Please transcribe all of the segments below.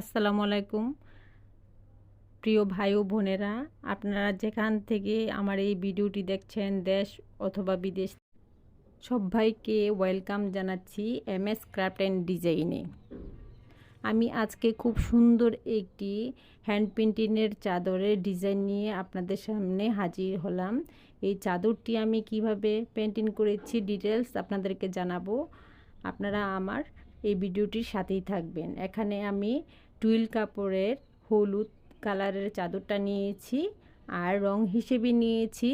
আসসালামু আলাইকুম। প্রিয় ভাই ও বোনেরা, আপনারা যেখান থেকে আমার এই ভিডিওটি দেখছেন, দেশ অথবা বিদেশ, সবাইকে ওয়েলকাম জানাচ্ছি এম এস ক্রাফট অ্যান্ড ডিজাইনে। আমি আজকে খুব সুন্দর একটি হ্যান্ড পেন্টিংয়ের চাদরের ডিজাইন নিয়ে আপনাদের সামনে হাজির হলাম। এই চাদরটি আমি কীভাবে পেন্টিং করেছি ডিটেলস আপনাদেরকে জানাব। আপনারা আমার এই ভিডিওটির সাথেই থাকবেন। এখানে আমি টুইল কাপড়ের হলুদ কালারের চাদরটা নিয়েছি আর রং হিসেবে নিয়েছি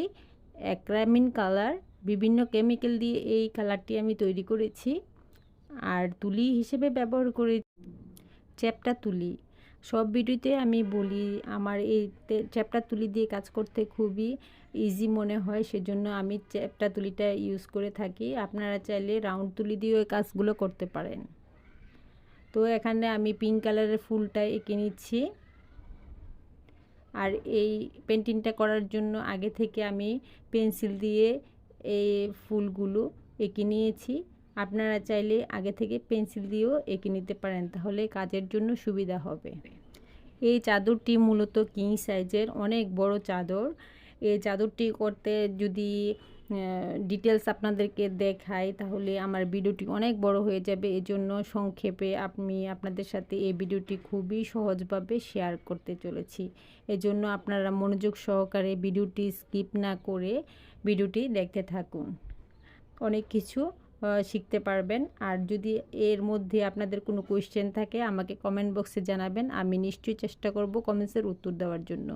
অ্যাক্রামিন কালার। বিভিন্ন কেমিক্যাল দিয়ে এই কালারটি আমি তৈরি করেছি আর তুলি হিসেবে ব্যবহার করে চ্যাপটা তুলি। সব ভিডিওতে আমি বলি, আমার এই চ্যাপটা তুলি দিয়ে কাজ করতে খুবই ইজি মনে হয়, সেজন্য আমি চ্যাপটা তুলিটা ইউজ করে থাকি। আপনারা চাইলে রাউন্ড তুলি দিয়েও কাজগুলো করতে পারেন। তো এখানে আমি পিঙ্ক কালারের ফুলটা এঁকে নিচ্ছি। আর এই পেন্টিংটা করার জন্য আগে থেকে আমি পেন্সিল দিয়ে এই ফুলগুলো এঁকে নিয়েছি। আপনারা চাইলে আগে থেকে পেন্সিল দিয়েও এঁকে নিতে পারেন, তাহলে কাজের জন্য সুবিধা হবে। এই চাদরটি মূলত কিং সাইজের অনেক বড় চাদর। এই চাদরটি করতে যদি ডিটেলস আপনাদেরকে দেখাই, তাহলে আমার ভিডিওটি অনেক বড় হয়ে যাবে। এজন্য সংক্ষেপে আমি আপনাদের সাথে এই ভিডিওটি খুবই সহজভাবে শেয়ার করতে চলেছি। এজন্য আপনারা মনোযোগ সহকারে ভিডিওটি স্কিপ না করে ভিডিওটি দেখতে থাকুন। অনেক কিছু শিখতে পারবেন। আর যদি এর মধ্যে আপনাদের কোনো কোয়েশ্চেন থাকে, আমাকে কমেন্ট বক্সে জানাবেন। আমি নিশ্চয়ই চেষ্টা করব কমেন্টসের উত্তর দেওয়ার জন্য।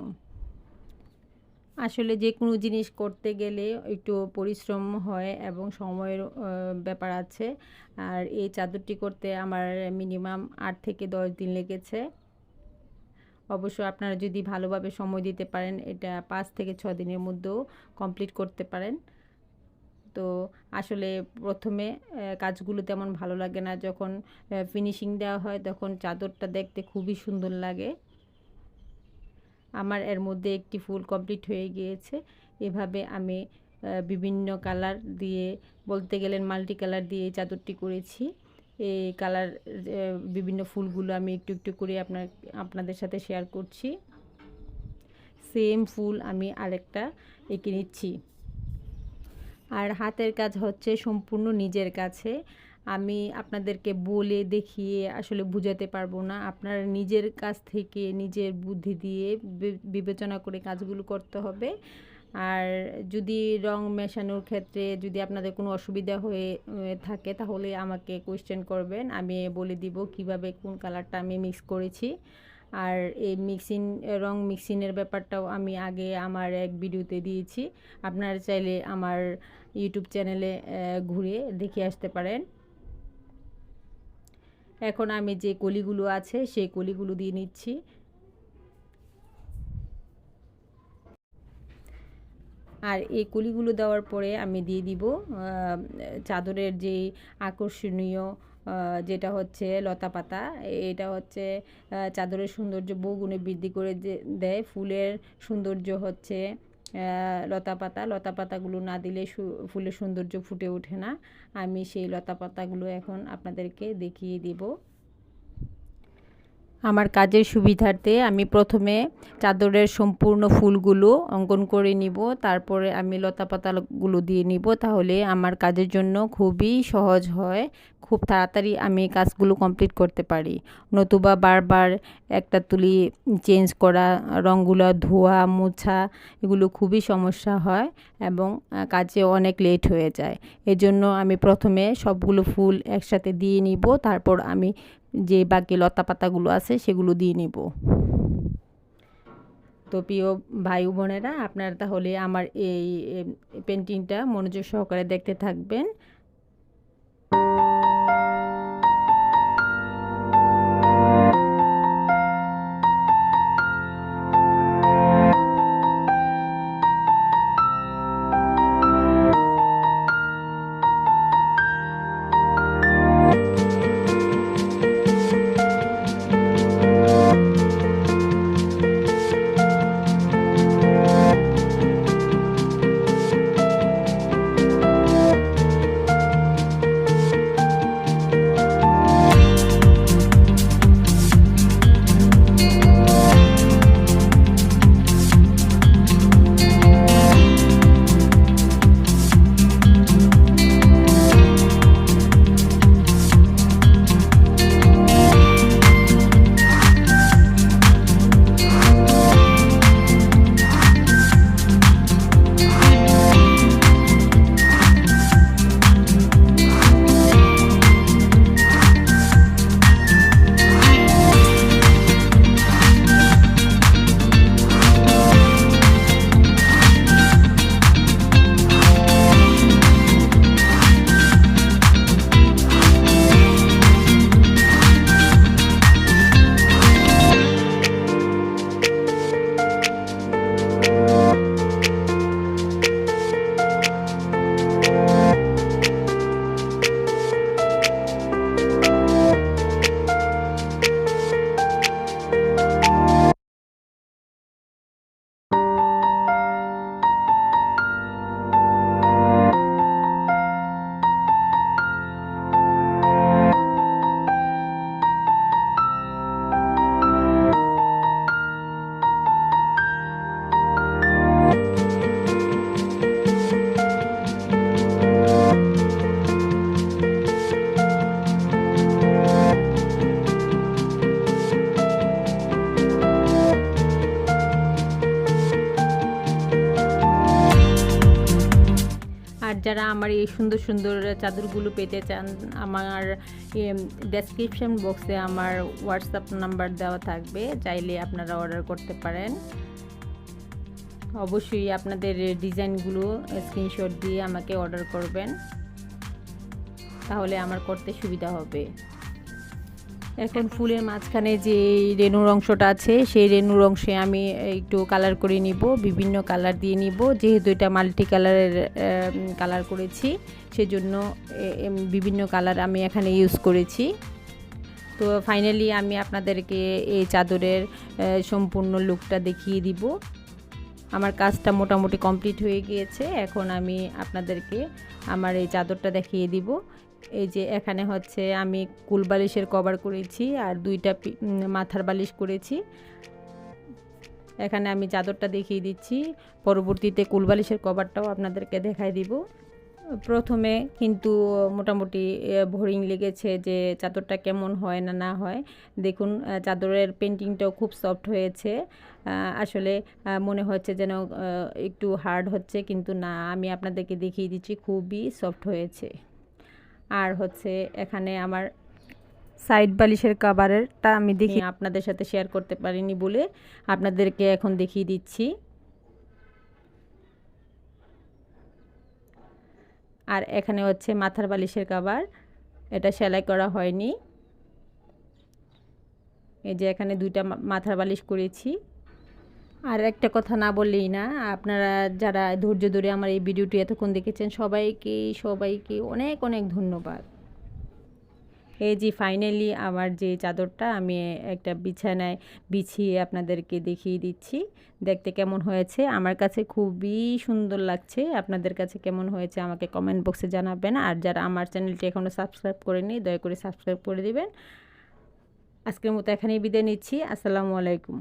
আসলে যে কোনো জিনিস করতে গেলে একটু পরিশ্রম হয় এবং সময়ের ব্যাপার আছে। আর এই চাদরটি করতে আমার মিনিমাম আট থেকে দশ দিন লেগেছে। অবশ্য আপনারা যদি ভালোভাবে সময় দিতে পারেন, এটা পাঁচ থেকে ছ দিনের মধ্যেও কমপ্লিট করতে পারেন। তো আসলে প্রথমে কাজগুলো তেমন ভালো লাগে না। যখন ফিনিশিং দেওয়া হয়, তখন চাদরটা দেখতে খুবই সুন্দর লাগে। আমার এর মধ্যে একটি ফুল কমপ্লিট হয়ে গিয়েছে। এভাবে আমি বিভিন্ন কালার দিয়ে, বলতে গেলেন মাল্টি কালার দিয়ে চাদরটি করেছি। এই কালার বিভিন্ন ফুলগুলো আমি একটু একটু করে আপনার, আপনাদের সাথে শেয়ার করছি। সেম ফুল আমি আরেকটা এঁকে নিচ্ছি। আর হাতের কাজ হচ্ছে সম্পূর্ণ নিজের কাছে। আমি আপনাদেরকে বলে দেখিয়ে আসলে বুঝাতে পারব না। আপনার নিজের কাছ থেকে নিজের বুদ্ধি দিয়ে বিবেচনা করে কাজগুলো করতে হবে। আর যদি রং মেশানোর ক্ষেত্রে যদি আপনাদের কোনো অসুবিধা হয়ে থাকে, তাহলে আমাকে কোয়েশ্চেন করবেন। আমি বলে দিব কীভাবে কোন কালারটা আমি মিক্স করেছি। আর এই মিক্সিং রং মিক্সিংয়ের ব্যাপারটাও আমি আগে আমার এক ভিডিওতে দিয়েছি। আপনারা চাইলে আমার ইউটিউব চ্যানেলে ঘুরে দেখে আসতে পারেন। এখন আমি যে কলিগুলো আছে, সেই কলিগুলো দিয়ে নিচ্ছি। আর এই কলিগুলো দেওয়ার পরে আমি দিয়ে দিব চাদরের যে আকর্ষণীয় যেটা হচ্ছে লতা পাতা, এটা হচ্ছে চাদরের সৌন্দর্য বহুগুণে বৃদ্ধি করে দেয়। ফুলের সৌন্দর্য হচ্ছে লতা পাতা লতা পাতাগুলো না দিলে ফুলের সৌন্দর্য ফুটে ওঠে না। আমি সেই লতা পাতাগুলো এখন আপনাদেরকে দেখিয়ে দিব। আমার কাজের সুবিধার্থে আমি প্রথমে চাদরের সম্পূর্ণ ফুলগুলো অঙ্কন করে নিব। তারপরে আমি লতা পাতাগুলো দিয়ে নিব। তাহলে আমার কাজের জন্য খুবই সহজ হয়। খুব তাড়াতাড়ি আমি কাজগুলো কমপ্লিট করতে পারি। নতুবা বারবার একটা তুলি চেঞ্জ করা রঙগুলো ধোয়া, মোছা, এগুলো খুবই সমস্যা হয় এবং কাজে অনেক লেট হয়ে যায়। এজন্য আমি প্রথমে সবগুলো ফুল একসাথে দিয়ে নিব, তারপর আমি যে বাকি লতা পাতাগুলো আছে সেগুলো দিয়ে নিব। তো প্রিয় ভাই বোনেরা, আপনারা তাহলে আমার এই পেন্টিংটা মনোযোগ সহকারে দেখতে থাকবেন। যারা আমার এই সুন্দর সুন্দর চাদরগুলো পেতে চান, আমার ডেসক্রিপশন বক্সে আমার হোয়াটসঅ্যাপ নাম্বার দেওয়া থাকবে, চাইলে আপনারা অর্ডার করতে পারেন। অবশ্যই আপনাদের ডিজাইনগুলো স্ক্রিনশট দিয়ে আমাকে অর্ডার করবেন, তাহলে আমার করতে সুবিধা হবে। এখন ফুলের মাঝখানে যে রেনুর অংশটা আছে, সেই রেনুর অংশে আমি একটু কালার করে নিব, বিভিন্ন কালার দিয়ে নিব। যেহেতু এটা মাল্টি কালারের কালার করেছি, সেজন্য বিভিন্ন কালার আমি এখানে ইউজ করেছি। তো ফাইনালি আমি আপনাদেরকে এই চাদরের সম্পূর্ণ লুকটা দেখিয়ে দিব। আমার কাজটা মোটামুটি কমপ্লিট হয়ে গিয়েছে। এখন আমি আপনাদেরকে আমার এই চাদরটা দেখিয়ে দিব। এই যে এখানে হচ্ছে আমি কুল বালিশের কভার করেছি আর দুইটা মাথার বালিশ করেছি। এখানে আমি চাদরটা দেখিয়ে দিচ্ছি। পরবর্তীতে কুল বালিশের কভারটাও আপনাদেরকে দেখাই দিব। প্রথমে কিন্তু মোটামুটি বোরিং লেগেছে যে চাদরটা কেমন হয় না না হয়। দেখুন চাদরের পেন্টিংটাও খুব সফট হয়েছে। আসলে মনে হচ্ছে যেন একটু হার্ড হচ্ছে, কিন্তু না, আমি আপনাদেরকে দেখিয়ে দিচ্ছি, খুবই সফট হয়েছে। আর হচ্ছে এখানে আমার সাইড বালিশের কাবারেরটা আমি দেখি আপনাদের সাথে শেয়ার করতে পারিনি বলে আপনাদেরকে এখন দেখিয়ে দিচ্ছি। আর এখানে হচ্ছে মাথার বালিশের কাবার এটা সেলাই করা হয়নি। এই যে এখানে দুইটা মাথার বালিশ করেছি। আর একটা কথা না বললেই না, আপনারা যারা ধৈর্য ধরে আমার এই ভিডিওটি এতক্ষণ দেখেছেন, সবাইকে সবাইকে অনেক অনেক ধন্যবাদ। এই যে ফাইনালি আমার যে চাদরটা, আমি একটা বিছানায় বিছিয়ে আপনাদেরকে দেখিয়ে দিচ্ছি। দেখতে কেমন হয়েছে? আমার কাছে খুবই সুন্দর লাগছে। আপনাদের কাছে কেমন হয়েছে আমাকে কমেন্ট বক্সে জানাবেন। আর যারা আমার চ্যানেলটি এখনও সাবস্ক্রাইব করেনি দয়া করে সাবস্ক্রাইব করে দিবেন। আজকের মতো এখানেই বিদায় নিচ্ছি। আসসালামু আলাইকুম।